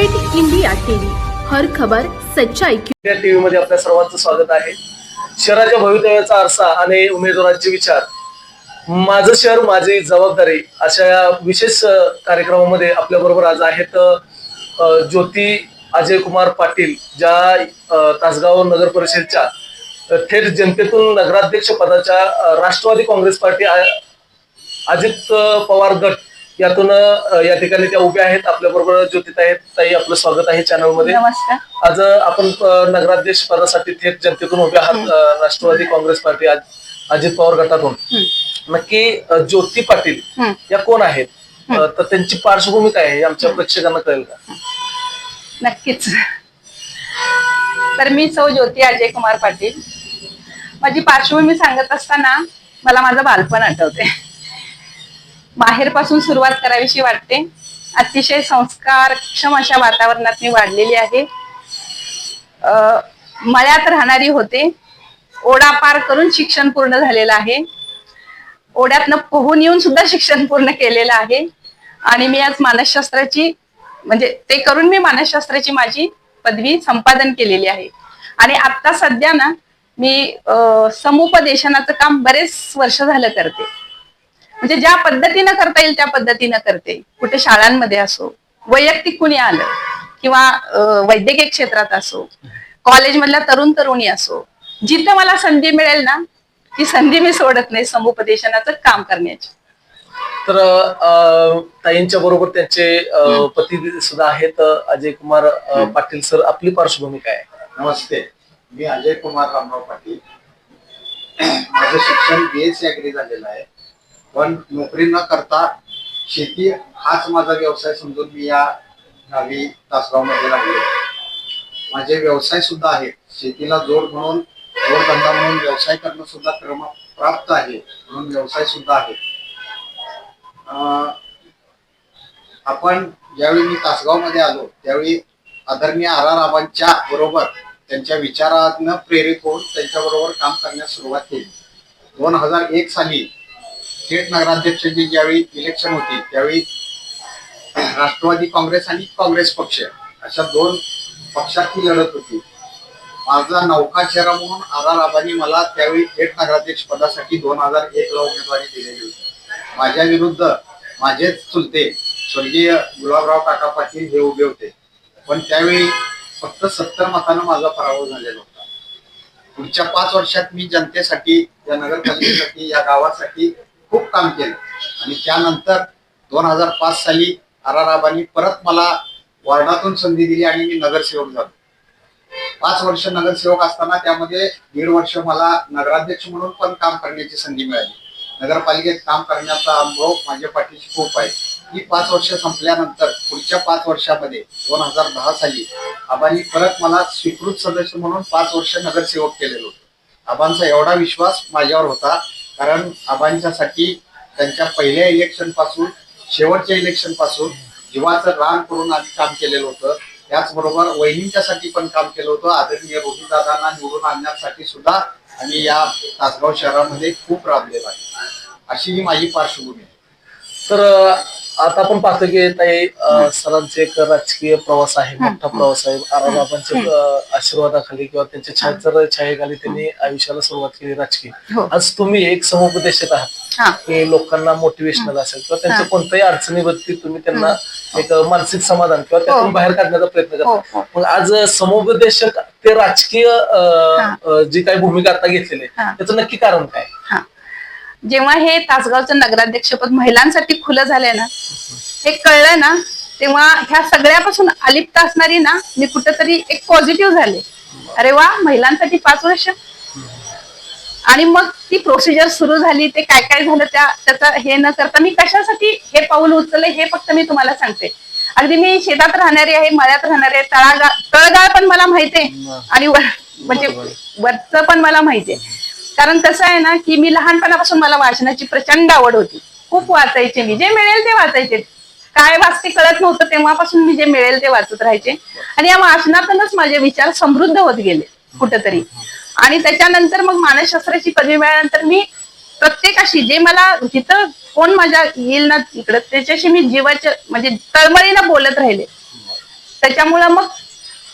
Great India TV. हर खबर सच्चाई की टीव्ही मध्ये आपल्या सर्वांचं स्वागत आहे. शहराच्या भवितव्याचा आरसा आणि उमेदवारांचे विचार. माझं शहर माझी जबाबदारी अशा या विशेष कार्यक्रमामध्ये आपल्या बरोबर आज आहेत ज्योती अजय कुमार पाटील ज्या तासगाव नगर परिषदच्या थेट जनतेतून नगराध्यक्ष पदाच्या राष्ट्रवादी काँग्रेस पार्टी अजित पवार गट यातून अ, या ठिकाणी त्या उभ्या आहेत आपल्या बरोबर ज्योतित आहेत. ताई आपलं स्वागत आहे चॅनलमध्ये नमस्कार. आज आपण अ, नगराध्यक्ष पदासाठी थेट जनतेतून उभे आहात. अ, राष्ट्रवादी काँग्रेस पार्टी आज- अजित पवार गटातून. नक्की अ, ज्योती पाटील हम्म. या कोण आहेत? अ, तर त्यांची पार्श्वभूमी काय आहे? हे आमच्या प्रेक्षकांना कळेल का? नक्कीच. तर मी सौ ज्योती अजय कुमार पाटील. माझी पार्श्वभूमी सांगत असताना मला माझं बालपण आठवते बाहेरपासून सुरुवात करावीशी वाटते. अतिशय संस्कारक्षम अशा वातावरणात मी वाढलेली आहे. मळ्यात राहणारी होते. ओढा पार करून शिक्षण पूर्ण झालेलं आहे. ओढ्यातनं पोहून येऊन सुद्धा शिक्षण पूर्ण केलेलं आहे. आणि मी आज मानसशास्त्राची म्हणजे ते करून मी मानसशास्त्राची माझी पदवी संपादन केलेली आहे. आणि आता सध्या ना मी अं, समुपदेशनाचं काम बरेच वर्ष झालं करते. म्हणजे ज्या पद्धतीनं करता येईल त्या पद्धतीनं करते. कुठे शाळांमध्ये असो वैयक्तिक कुणी आलं किंवा वैद्यकीय क्षेत्रात असो कॉलेजमधल्या तरुण तरुणी असो जिथं मला संधी मिळेल ना ती संधी मी सोडत नाही समुपदेशनाचं काम करण्याची. तर अ, ताईंच्या बरोबर त्यांचे पती सुद्धा आहेत. अजय कुमार अ, पाटील सर आपली पार्श्वभूमी काय आहे? नमस्ते. मी अजय कुमार रामराव पाटील. माझं शिक्षण बी एस सी अग्री झालेलं आहे. पण नोकरी न करता शेती हाच माझा व्यवसाय समजून मी या गावी तासगावमध्ये लागलो राहिलो. माझे व्यवसाय सुद्धा आहेत. शेतीला जोड म्हणून जोडधंदा म्हणून व्यवसाय करणं सुद्धा क्रम प्राप्त आहे म्हणून व्यवसाय सुद्धा आहे. अं, आपण ज्यावेळी मी तासगावमध्ये आलो त्यावेळी आदरणीय आर आर आबांच्या बरोबर त्यांच्या विचारातनं प्रेरित होऊन त्यांच्याबरोबर काम करण्यास सुरुवात केली. दोन हजार एक साली थेट नगराध्यक्षाची ज्यावेळी इलेक्शन होती त्यावेळी राष्ट्रवादी काँग्रेस आणि काँग्रेस पक्ष अशा दोन पक्षाची लढत होती. माझा नौका चेहरा म्हणून आधार आबानी आबांनी मला त्यावेळी थेट नगराध्यक्ष पदासाठी दोन हजार एक ला उमेदवारी दिलेली होती. माझ्या विरुद्ध माझेच चुलते स्वर्गीय गुलाबराव काका पाटील हे उभे होते. पण त्यावेळी फक्त सत्तर मतानं माझा पराभव झालेला होता. पुढच्या पाच वर्षात मी जनतेसाठी या नगरपालिकेसाठी या गावासाठी खूप काम केलं. आणि त्यानंतर दोन हजार पाच साली आर आबांनी परत मला वॉर्डातून संधी दिली आणि मी नगरसेवक झालो. पाच वर्ष नगरसेवक असताना त्यामध्ये दीड वर्ष मला नगराध्यक्ष म्हणून पण काम करण्याची संधी मिळाली. नगरपालिकेत काम करण्याचा अनुभव माझ्या पाठीशी खूप आहे. ही पाच वर्ष संपल्यानंतर पुढच्या पाच वर्षामध्ये दोन हजार दहा साली आबांनी परत मला स्वीकृत सदस्य म्हणून पाच वर्ष नगरसेवक केलेलं होतं. आबांचा एवढा विश्वास माझ्यावर होता कारण आबांच्यासाठी त्यांच्या पहिल्या इलेक्शनपासून शेवटच्या इलेक्शनपासून जीवाचं रान करून आम्ही काम केलेलं होतं त्याचबरोबर वहिनींच्यासाठी पण काम केलं होतं. आदरणीय रोहितदादांना निवडून आणण्यासाठी सुद्धा आम्ही या तासगाव शहरामध्ये खूप राबलेलो आहे. अशी ही माझी पार्श्वभूमी आहे. तर आता आपण पाहतो की ताई अ, सरांचे एक राजकीय प्रवास आहे मोठा प्रवास आहे. आराबाबांच्या अ, आशीर्वादाखाली किंवा त्यांच्या छायाचर छायेखाली त्यांनी आयुष्याला सुरुवात केली राजकीय. हो. आज तुम्ही एक समुपदेशक आहात. हा. की लोकांना मोटिवेशनल असेल किंवा त्यांच्या कोणत्याही अडचणीवरती तुम्ही त्यांना एक मानसिक समाधान किंवा त्यातून हो. बाहेर काढण्याचा प्रयत्न हो, करता. हो. मग आज समुपदेशक ते राजकीय अ, हा. अ, जी काही भूमिका आता घेतलेली आहे हा. त्याचं नक्की कारण काय? हा. जेव्हा हे तासगावचं नगराध्यक्षपद महिलांसाठी खुलं झालंय ना हे कळलं ना तेव्हा ह्या सगळ्यापासून अलिप्त असणारी ना मी कुठेतरी एक पॉझिटिव्ह झाले. अरे वा महिलांसाठी पाच वर्ष. आणि मग ती प्रोसिजर सुरू झाली ते काय काय झालं त्या त्याचा हे न करता मी कशासाठी हे पाऊल उचलले हे फक्त मी तुम्हाला सांगते. अगदी मी शेतात राहणारी आहे मळ्यात राहणारी आहे तळागा तळगाळ पण मला माहितीये. आणि वर म्हणजे वरचं पण मला माहितीये. कारण कसं आहे ना की मी लहानपणापासून मला वाचनाची प्रचंड आवड होती. खूप वाचायचे मी. जे मिळेल ते वाचायचे. काय वाचते कळत नव्हतं तेव्हापासून मी जे मिळेल ते वाचत राहायचे. आणि या वाचनातूनच माझे विचार समृद्ध होत गेले कुठंतरी. आणि त्याच्यानंतर मग मानसशास्त्राची पदवी मिळाल्यानंतर मी प्रत्येकाशी जे मला जिथं कोण माझ्या येईल ना इकडं त्याच्याशी मी जीवाच्या म्हणजे तळमळीनं बोलत राहिले. त्याच्यामुळं मग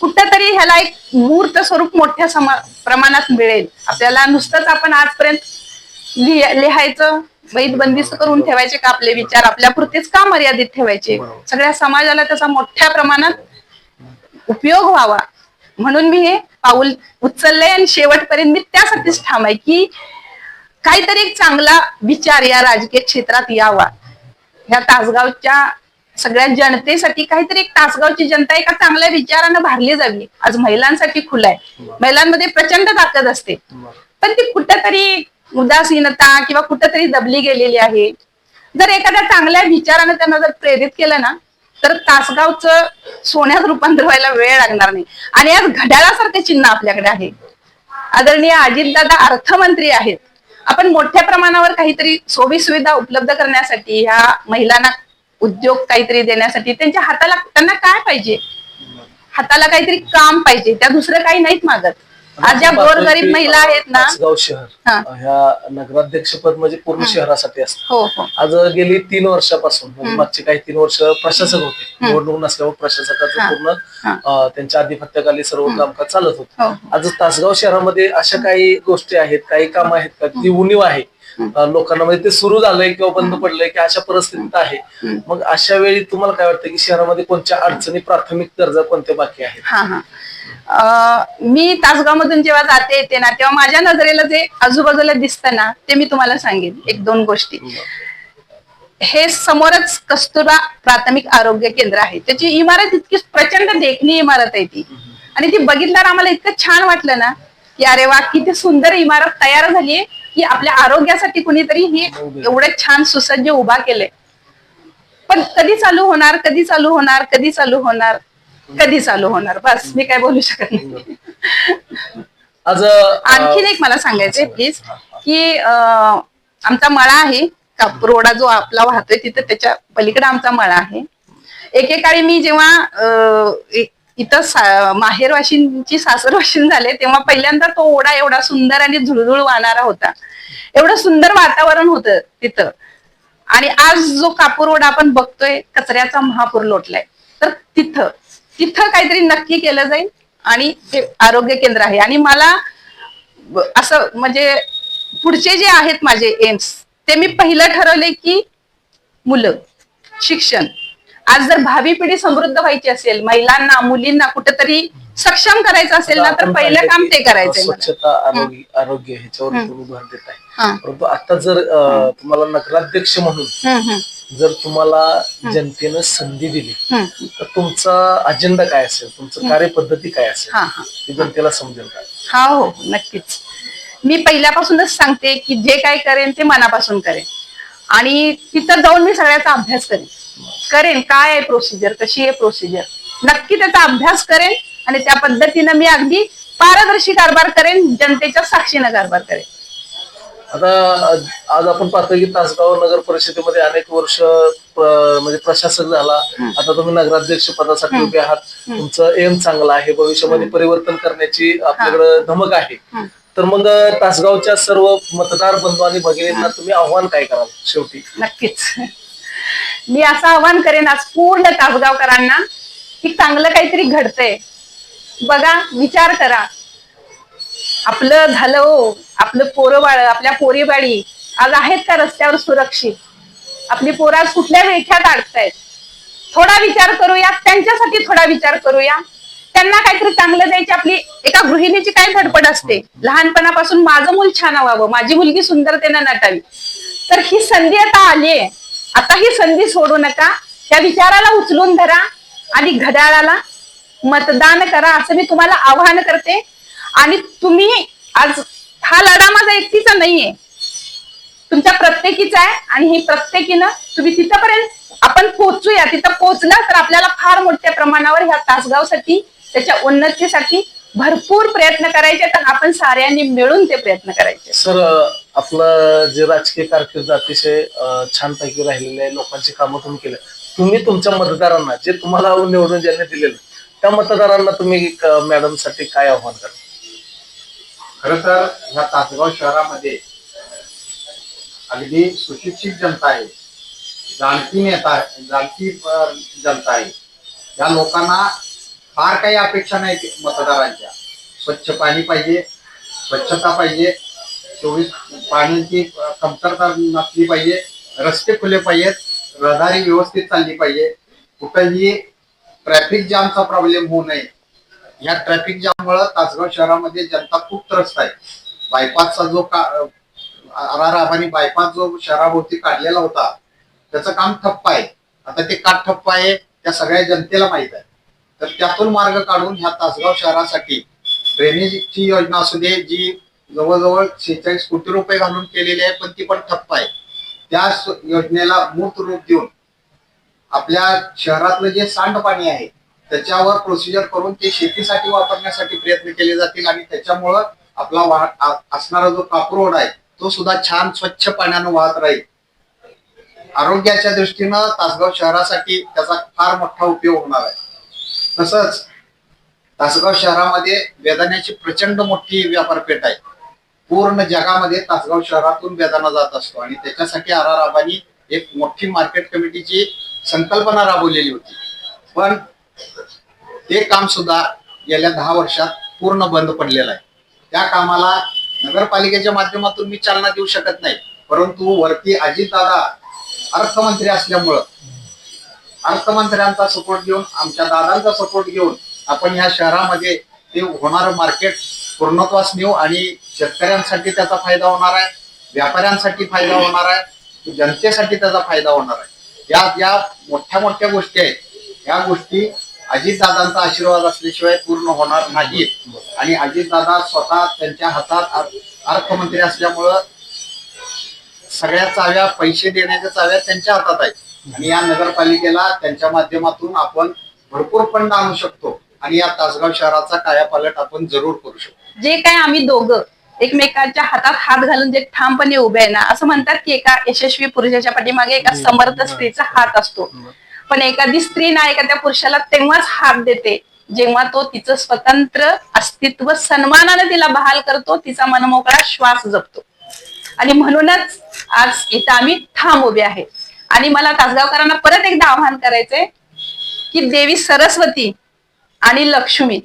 कुठंतरी ह्याला एक मूर्त स्वरूप मोठ्या समा प्रमाणात मिळेल. आपल्याला नुसतंच आपण आजपर्यंत लिह- लिहायचं वैध बंदिस्त करून ठेवायचे का आपले विचार? आपल्या पुरतेच का मर्यादित ठेवायचे. सगळ्या समाजाला त्याचा मोठ्या प्रमाणात उपयोग व्हावा. म्हणून मी हे पाऊल उचललंय आणि शेवटपर्यंत मी त्यासाठीच ठाम आहे की काहीतरी एक चांगला विचार या राजकीय क्षेत्रात यावा. ह्या तासगावच्या सगळ्या जनतेसाठी काहीतरी एक तासगावची जनता एका चांगल्या विचारानं भरली जावी. आज महिलांसाठी खुलं आहे. महिलांमध्ये प्रचंड ताकद असते. पण ती कुठंतरी उदासीनता किंवा कुठंतरी दबली गेलेली आहे. जर एखाद्या चांगल्या विचारानं त्यांना जर प्रेरित केलं ना तर तासगावचं सोन्यात रूपांतर व्हायला वेळ लागणार नाही. आणि आज घड्याळासारखं चिन्ह आपल्याकडे आहे. आदरणीय अजितदादा अर्थमंत्री आहेत. आपण मोठ्या प्रमाणावर काहीतरी सोयी सुविधा उपलब्ध करण्यासाठी ह्या महिलांना उद्योग काहीतरी देण्यासाठी त्यांच्या हाताला त्यांना काय पाहिजे? हाताला काहीतरी काम पाहिजे त्या दुसरं काही नाहीत मागत. आज ज्या गोरगरीब महिला आहेत ना तासगाव शहर हा. ह्या नगराध्यक्ष पद म्हणजे पूर्ण शहरासाठी असतं. हो हो. आज गेली तीन वर्षापासून म्हणजे मागचे काही तीन वर्ष प्रशासक होते. निवडणूक नसल्यामुळे प्रशासकाचं हा. पूर्ण हा. अं, त्यांच्या आधिपत्याखाली सर्व कामकाज चालत होतं. हो आज तासगाव शहरामध्ये अशा काही गोष्टी आहेत काही काम आहेत का? ती उणीव आहे. लोकांना म्हणजे ते सुरू झालंय किंवा बंद पडलंय की अशा परिस्थितीत आहे. मग अशा वेळी तुम्हाला काय वाटतं की शहरामध्ये कोणत्या अडचणी प्राथमिक गरजा कोणत्या बाकी आहेत? हा हा. मी तासगाव मधून जेव्हा जाते येते ना तेव्हा माझ्या नजरेला जे आजूबाजूला दिसतं ना ते मी तुम्हाला सांगेन. एक दोन गोष्टी. हे समोरच कस्तुरबा प्राथमिक आरोग्य केंद्र आहे. त्याची इमारत इतकी प्रचंड देखणी इमारत आहे ती. आणि ती बघितल्यावर आम्हाला इतकं छान वाटलं ना की अरे वा किती सुंदर इमारत तयार झालीये. की आपल्या आरोग्यासाठी कुणीतरी ही एवढं छान सुसज्ज उभा केलंय. पण कधी चालू होणार कधी चालू होणार कधी चालू होणार कधी चालू होणार? बस मी काय बोलू शकत नाही. आज आणखीन एक मला सांगायचंय प्लीज की आमचा मळा आहे कापूरवडा जो आपला वाहतोय तिथं त्याच्या पलीकडे आमचा मळा आहे. एकेकाळी मी जेव्हा इथं सा- माहेरवाशींची सासरवाशीन झाले तेव्हा पहिल्यांदा तो ओढा एवढा सुंदर आणि झुळझुळ वाहणारा होता. एवढं सुंदर वातावरण होतं तिथं. आणि आज जो कापूर ओढा आपण बघतोय कचऱ्याचा महापूर लोटलाय. तर तिथं तिथं काहीतरी नक्की केलं जाईल आणि ते आरोग्य केंद्र आहे. आणि मला असं म्हणजे पुढचे जे आहेत माझे एम्स ते मी पहिलं ठरवले की मुलं शिक्षण. आज जर भावी पिढी समृद्ध व्हायची असेल महिलांना मुलींना कुठेतरी सक्षम करायचं असेल ना तर पहिलं काम ते करायचंय. स्वच्छता आरोग्य आरोग्य ह्याच्यावर तुम्ही भर देत आहे. परंतु आता जर तुम्हाला नगराध्यक्ष म्हणून जर तुम्हाला जनतेनं संधी दिली. तर तुमचा अजेंडा काय असेल? तुमचं कार्यपद्धती काय असेल? ती जनतेला समजेल काय हा हो नक्कीच. मी पहिल्यापासूनच सांगते की जे काय करेन ते मनापासून करेन. आणि तिथं जाऊन मी सगळ्याचा अभ्यास करेन. करेन काय आहे प्रोसिजर कशी आहे प्रोसिजर नक्की त्याचा अभ्यास करेन आणि त्या पद्धतीनं मी अगदी पारदर्शी कारभार करेन जनतेच्या साक्षीनं कारभार करेन. आता आज आपण पाहतोय की तासगाव नगर परिषदेमध्ये अनेक वर्ष म्हणजे प्रशासक झाला. आता तुम्ही नगराध्यक्ष पदासाठी उभे आहात. तुमचं एम चांगलं आहे. भविष्यामध्ये परिवर्तन करण्याची आपल्याकडे धमक आहे. तर मग तासगावच्या सर्व मतदार बंधू आणि भगिनींना तुम्ही आव्हान काय कराल शेवटी? नक्कीच. मी असं आवाहन करेन आज पूर्ण तासगावकरांना की चांगलं काहीतरी घडतंय. बघा विचार करा. आपलं झालं हो आपलं पोरं बाळ आपल्या पोरीबाळी आज आहेत का रस्त्यावर सुरक्षित? आपली पोरं आज कुठल्या रेख्यात अडकतायत? थोडा विचार करूया त्यांच्यासाठी थोडा विचार करूया. त्यांना काहीतरी चांगलं द्यायची आपली एका गृहिणीची काय धडपड असते? लहानपणापासून माझं मूल छान व्हावं माझी मुलगी सुंदरतेनं नटावी. तर ही संधी आता आली आहे. आता ही संधी सोडू नका. त्या विचाराला उचलून धरा आणि घड्याळाला मतदान करा असं मी तुम्हाला आवाहन करते. आणि तुम्ही आज हा लढा माझा एकटीचा नाहीये. तुमच्या प्रत्येकीचा आहे आणि ही प्रत्येकीनं तुम्ही तिथपर्यंत आपण पोहोचूया. तिथं पोहोचलं तर आपल्याला फार मोठ्या प्रमाणावर ह्या तासगावसाठी त्याच्या उन्नतीसाठी भरपूर प्रयत्न करायचे तर आपण साऱ्यांनी मिळून ते प्रयत्न करायचे. सर आपलं जे राजकीय कारकीर्द अतिशय छानपैकी राहिलेले आहे लोकांची कामं तुम्ही केले. तुम्ही तुमच्या मतदारांना जे तुम्हाला निवडून ज्यांनी दिलेलं त्या मतदारांना तुम्ही मॅडमसाठी काय आव्हान करा खर तर ह्या तासगाव शहरामध्ये अगदी सुशिक्षित जनता आहे जाणती नेता जाणती जनता आहे. या लोकांना फार काही अपेक्षा नाही ते मतदारांच्या. स्वच्छ पाणी पाहिजे स्वच्छता पाहिजे चोवीस पाण्याची कमतरता नसली पाहिजे रस्ते खुले पाहिजेत रहदारी व्यवस्थित चालली पाहिजे. कुठंही ट्रॅफिक जामचा प्रॉब्लेम होऊ नये. या ट्रॅफिक जाममुळे तासगाव शहरामध्ये जनता खूप त्रस्त आहे. बायपासचा जो का आर बायपास जो शहराभोवती काढलेला होता त्याचं काम ठप्प आहे. आता ते का ठप्प आहे त्या सगळ्या जनतेला माहीत आहे. तर त्यातून मार्ग काढून ह्या तासगाव शहरासाठी ड्रेनेजची योजना असू दे जी जवळजवळ शेहेचाळीस कोटी रुपये घालून केलेली आहे पण ती पण ठप्प आहे. त्या योजनेला मूर्त रूप देऊन आपल्या शहरातलं जे सांडपाणी आहे त्याच्यावर प्रोसिजर करून ते शेतीसाठी वापरण्यासाठी प्रयत्न केले जातील आणि त्याच्यामुळं आपला वाह असणारा जो कापरोड आहे तो सुद्धा छान स्वच्छ पाण्यानं वाहत राहील. आरोग्याच्या दृष्टीनं तासगाव शहरासाठी त्याचा फार मोठा उपयोग होणार आहे. तसंच तासगाव शहरामध्ये बेदाण्याची प्रचंड मोठी व्यापारपेठ आहे. पूर्ण जगामध्ये तासगाव शहरातून बेदाणा जात असतो आणि त्याच्यासाठी आर आर आबांनी एक मोठी मार्केट कमिटीची संकल्पना राबवलेली होती. पण ते काम सुद्धा गेल्या दहा वर्षात पूर्ण बंद पडलेलं आहे. त्या कामाला नगरपालिकेच्या माध्यमातून मी चालना देऊ शकत नाही. परंतु वरती अजितदादा अर्थमंत्री असल्यामुळं अर्थमंत्र्यांचा सपोर्ट घेऊन आमच्या दादांचा सपोर्ट घेऊन आपण या शहरामध्ये ते होणारं मार्केट पूर्णत्वास नेऊ आणि शेतकऱ्यांसाठी त्याचा फायदा होणार आहे व्यापाऱ्यांसाठी फायदा होणार आहे जनतेसाठी त्याचा फायदा होणार आहे. या या मोठ्या मोठ्या गोष्टी आहेत. या गोष्टी अजितदादांचा आशीर्वाद असल्याशिवाय पूर्ण होणार नाहीत. आणि अजितदादा स्वतः त्यांच्या हातात अर्थमंत्री असल्यामुळं सगळ्या चाव्या पैसे देण्याच्या चाव्या त्यांच्या हातात आहेत. आणि या नगरपालिकेला त्यांच्या माध्यमातून आपण भरपूर फंड आणू शकतो. आणि या तासगाव शहराचा कायापालट आपण जरूर करू शकतो. जे काय आम्ही दोघं एकमेकांच्या हातात हात घालून जे ठामपणे उभे आहे ना असं म्हणतात की एका यशस्वी पुरुषाच्या पाठीमागे एका समर्थ स्त्रीचा हात असतो. पण एखादी स्त्री ना एखाद्या पुरुषाला तेव्हाच हात देते जेव्हा तो तिचं स्वतंत्र अस्तित्व सन्मानाने तिला बहाल करतो तिचा मनमोकळा श्वास जपतो. आणि म्हणूनच आज इथं आम्ही ठाम उभे आहे. आणि मला तासगावकरांना परत एकदा आवाहन करायचंय की देवी सरस्वती आणि लक्ष्मी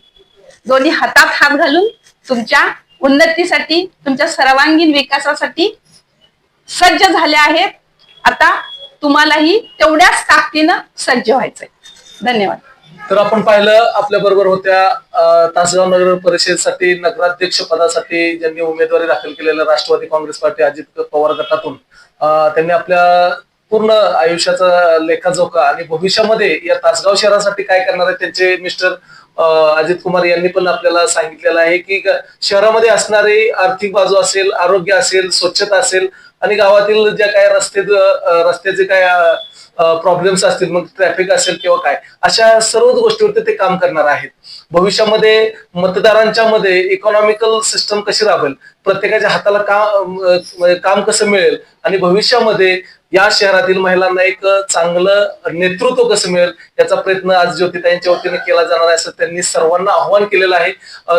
दोन्ही हातात हात घालून तुमच्या उन्नतीसाठी तुमच्या सर्वांगीण विकासासाठी सज्ज झाल्या आहेत. आता तुम्हालाही तेवढ्याच ताकदीनं सज्ज व्हायचंय. धन्यवाद. तर आपण पाहिलं आपल्या बरोबर होत्या तासगाव नगर परिषदेसाठी नगराध्यक्ष पदासाठी ज्यांनी उमेदवारी दाखल केलेल्या राष्ट्रवादी काँग्रेस पार्टी अजित पवार गटातून. त्यांनी आपल्या पूर्ण आयुष्याचा लेखाजोखा आणि भविष्यामध्ये या तासगाव शहरासाठी काय करणार आहे त्यांचे मिस्टर अजित कुमार यांनी पण आपल्याला सांगितलेलं आहे की शहरामध्ये असणारी आर्थिक बाजू असेल आरोग्य असेल स्वच्छता असेल आणि गावातील ज्या काय रस्ते रस्त्याचे काय प्रॉब्लेम्स असतील मग ट्रॅफिक असेल किंवा काय अशा सर्वच गोष्टीवरती ते काम करणार आहेत. भविष्यामध्ये मतदारांच्या मध्ये इकॉनॉमिकल सिस्टम कशी राबेल प्रत्येकाच्या हाताला काम काम कसं मिळेल आणि भविष्यामध्ये या शहरातील महिलांना एक चांगलं नेतृत्व कसं मिळेल याचा प्रयत्न आज ज्योतिताईंच्या वतीने केला जाणार आहे असं त्यांनी सर्वांना आव्हान केलेलं आहे.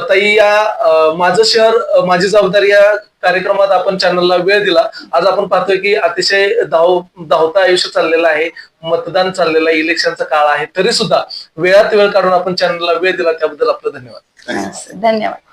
ताई या माझं शहर माझी जबाबदारी या कार्यक्रमात आपण चॅनलला वेळ दिला. आज आपण पाहतोय की अतिशय धाव धावता आयुष्य चाललेलं आहे मतदान चाललेलं आहे इलेक्शनचा काळ आहे तरी सुद्धा वेळात वेळ काढून आपण चॅनलला वेळ दिला त्याबद्दल आपलं धन्यवाद. धन्यवाद.